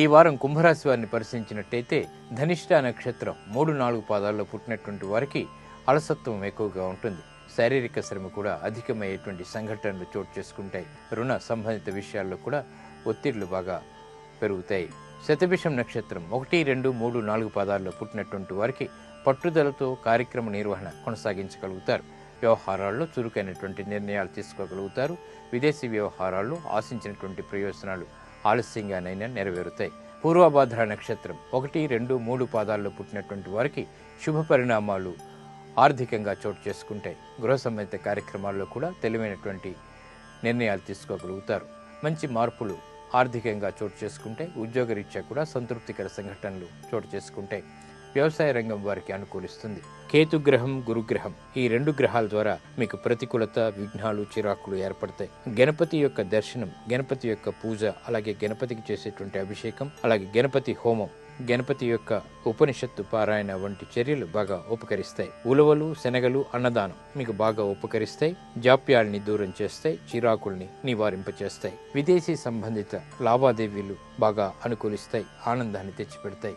ఈ వారం కుంభరాశి వారిని పరిశీలించినట్టయితే ధనిష్ట నక్షత్రం మూడు నాలుగు పాదాల్లో పుట్టినటువంటి వారికి అలసత్వం ఎక్కువగా ఉంటుంది. శారీరక శ్రమ కూడా అధికమయ్యేటువంటి సంఘటనలు చోటు చేసుకుంటాయి. రుణ సంబంధిత విషయాల్లో కూడా ఒత్తిళ్ళు బాగా పెరుగుతాయి. శతభిషం నక్షత్రం ఒకటి రెండు మూడు నాలుగు పాదాల్లో పుట్టినటువంటి వారికి పట్టుదలతో కార్యక్రమ నిర్వహణ కొనసాగించగలుగుతారు. వ్యవహారాల్లో చురుకైనటువంటి నిర్ణయాలు తీసుకోగలుగుతారు. విదేశీ వ్యవహారాల్లో ఆశించినటువంటి ప్రయోజనాలు ఆలస్యంగానైనా నెరవేరుతాయి. పూర్వభాద్ర నక్షత్రం ఒకటి రెండు మూడు పాదాల్లో పుట్టినటువంటి వారికి శుభ పరిణామాలు ఆర్థికంగా చోటు చేసుకుంటాయి. గృహ సంబంధిత కార్యక్రమాల్లో కూడా తెలివైనటువంటి నిర్ణయాలు తీసుకోగలుగుతారు. మంచి మార్పులు ఆర్థికంగా చోటు చేసుకుంటే ఉద్యోగరీత్యా కూడా సంతృప్తికర సంఘటనలు చోటు చేసుకుంటాయి. వ్యవసాయ రంగం వారికి అనుకూలిస్తుంది. కేతుగ్రహం గురుగ్రహం ఈ రెండు గ్రహాల ద్వారా మీకు ప్రతికూలత విఘ్నాలు చిరాకులు ఏర్పడతాయి. గణపతి యొక్క దర్శనం గణపతి యొక్క పూజ అలాగే గణపతికి చేసేటువంటి అభిషేకం అలాగే గణపతి హోమం గణపతి యొక్క ఉపనిషత్తు పారాయణ వంటి చర్యలు బాగా ఉపకరిస్తాయి. ఉలవలు శనగలు అన్నదానం మీకు బాగా ఉపకరిస్తాయి. జాప్యాల్ని దూరం చేస్తాయి చిరాకుల్ని నివారింపచేస్తాయి. విదేశీ సంబంధిత లావాదేవీలు బాగా అనుకూలిస్తాయి ఆనందాన్ని తెచ్చిపెడతాయి.